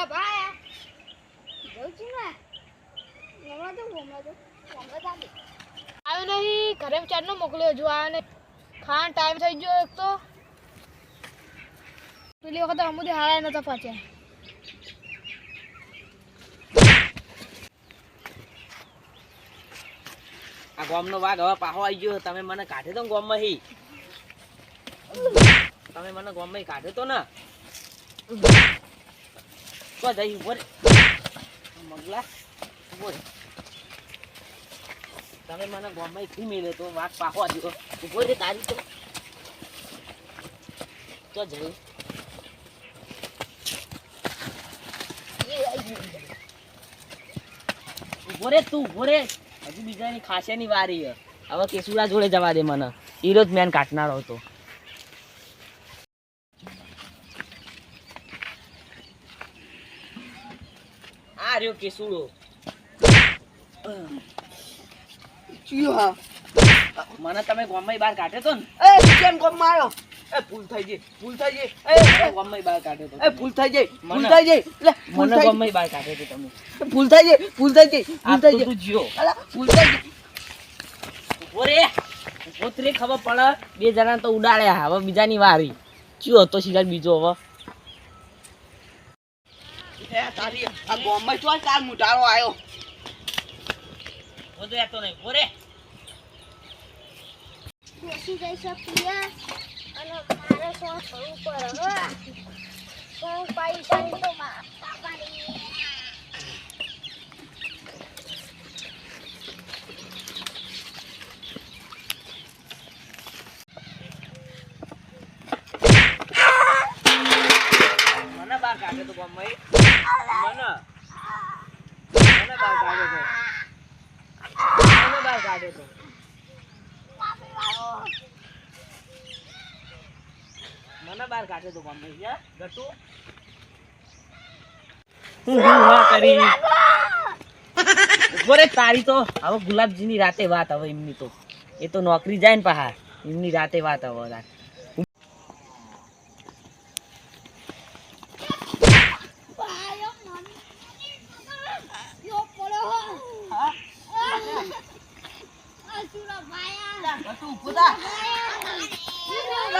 Papaya. Đâu chứ mà. Ngồi મોકલ્યો જો આ ને ખાણ ટાઈમ થઈ ગયો એક તો. પેલી વખત અમુદી હારા નતા પાછ્યા આ ગોમનો વાઘ હવે પાહો આવી ગયો તમે મને કાઢે તો ગોમમાં હી તમે મને ગોમમાં કાઢે તો ને. તો જઈ ઊભો રે મગલા ઊભો રે તમે મને ગોમમાં થી મેલે તો વાત પાહો આવ્યો ઊભો રે તારી તો. તો જઈ. ઊભો રે તું, ઊભો રે. હજુ બીજાની ખાસિયાની વારી હવે કેસુરા જોડે જવા દે મને. ઈરો જ મેન કાઢનારો હતો. આ રહ્યો કેસુડો ચિયો મને તમે ગોમમાં બહાર કાઢ્યો તો ને? એ કેમ કોમ માર્યો એ ભૂલ થઈ ગઈ ભૂલ થઈ ગઈ. એ ગોમમાં બહાર કાઢ્યો તો. એ ભૂલ થઈ ગઈ ભૂલ થઈ ગઈ. લે મને ગોમમાં બહાર કાઢ્યો તો તમે. ભૂલ થઈ ગઈ ભૂલ થઈ ગઈ ભૂલ થઈ તો ગઈ. તું જ્યો અલા ભૂલ થઈ ગઈ. ઊભો રે. ઊભો જ રે ખબર પડે. બે જણા તો ઉડાડ્યા હવે બીજાની વારી. ચિયો હતો સીધા બીજો હવે. એ તારી આ ગોમમાં ચોય તાર મુટારો આયો? બધું એતો નહીં. ઊભો રે. બેસી જઈ શકીએ. અને મારે શું કરવું પડે પૈસાની તો મા- પાપાની મને બહાર ગોમમાં મને. મને તો મને બહાર કાઢ્યો હું ઊભો તારી તો. હવે ગુલાબજીની રાતે વાત હવે એમની તો. એ તો નોકરી જાય ને પહાડ એમની રાતે વાત હવે ગટુ ઊભો થા અલા ગટુ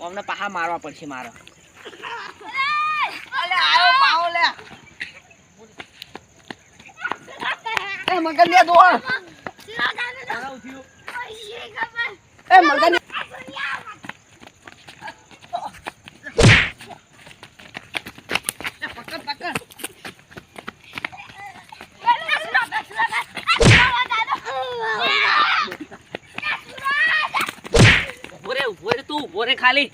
અમને પાહા મારવા પડશે મારે. મગન લે. દોડ. એ મગલિયા ઊભો રે તું ઊભો રે ખાલી.